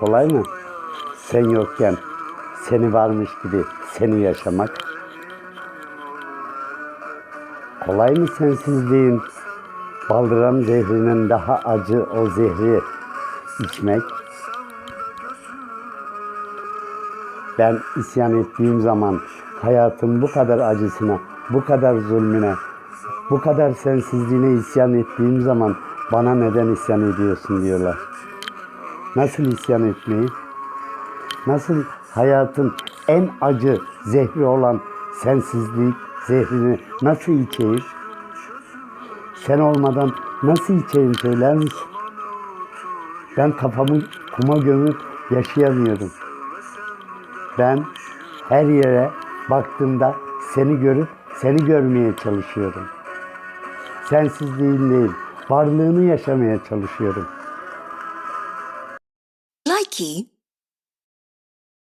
kolay mı? Sen yokken seni varmış gibi seni yaşamak. Kolay mı sensizliğin? Baldıran zehrinin daha acı o zehri içmek. Ben isyan ettiğim zaman hayatın bu kadar acısına, bu kadar zulmüne, bu kadar sensizliğine isyan ettiğim zaman bana neden isyan ediyorsun diyorlar. Nasıl isyan etmeyi? Nasıl hayatın en acı zehri olan sensizlik zehrini nasıl içeyim? Sen olmadan nasıl içeyim söyler misin? Ben kafamı kuma gömüp yaşayamıyorum. Ben her yere baktığımda seni görüp seni görmeye çalışıyorum. Sensizliğin değil, varlığını yaşamaya çalışıyorum. Nike.